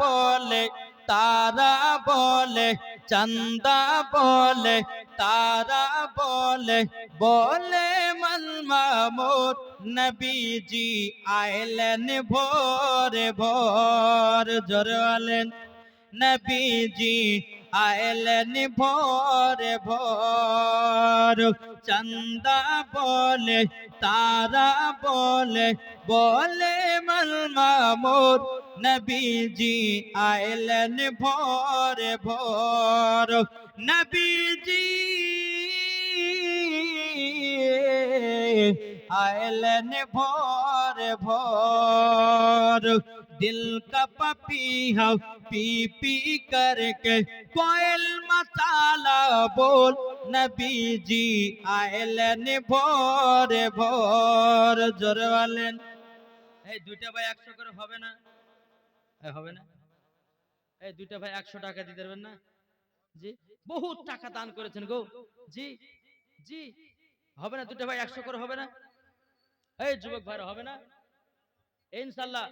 বলে, তারা বলে, চন্দা বলে, তারা বলে বলে মলমামুর নবীজি আইলেন ভোরে ভোর জোরলেন নবীজি আইলেন ভোরে ভোর, চন্দা বলে, তারা বলে বলে মলমামুর নবীজি আইলেন ভোরে ভোর নবীজি आयलन भोर भोर दिल का पपीहा पी पी करके कोयल मसाला बोल नबी जी आयलन भोर भोर जोर वालेन এই দুইটা ভাই একশো করে হবে না এই হবে না? এই দুইটা ভাই একশো টাকা দিতে পারবেন না? জি? বহুত টাকা দান করেছেন গো। জি জি। হবে না দুটো ভাই একশো করে হবে না? এই যুবক ভাইরা, হবে না? ইনশাল্লাহ।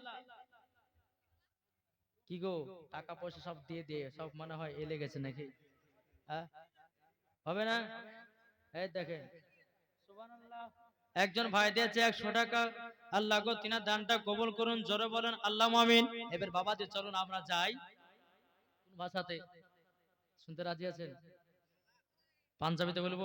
কি গো, টাকা পয়সা সব দিয়ে দিয়ে, সব মনে হয় এলে গেছে নাকি? হবে না? এই দেখেন। একজন ভাই দিয়েছে একশো টাকা। আল্লাহ গো, তিনার দানটা কবল করুন, জোরে বলেন, আল্লাহ মামিন এবার বাবা যে, চলুন আমরা যাই। ভাষাতে? শুনতে রাজি আছেন? পাঞ্জাবিতে বলব?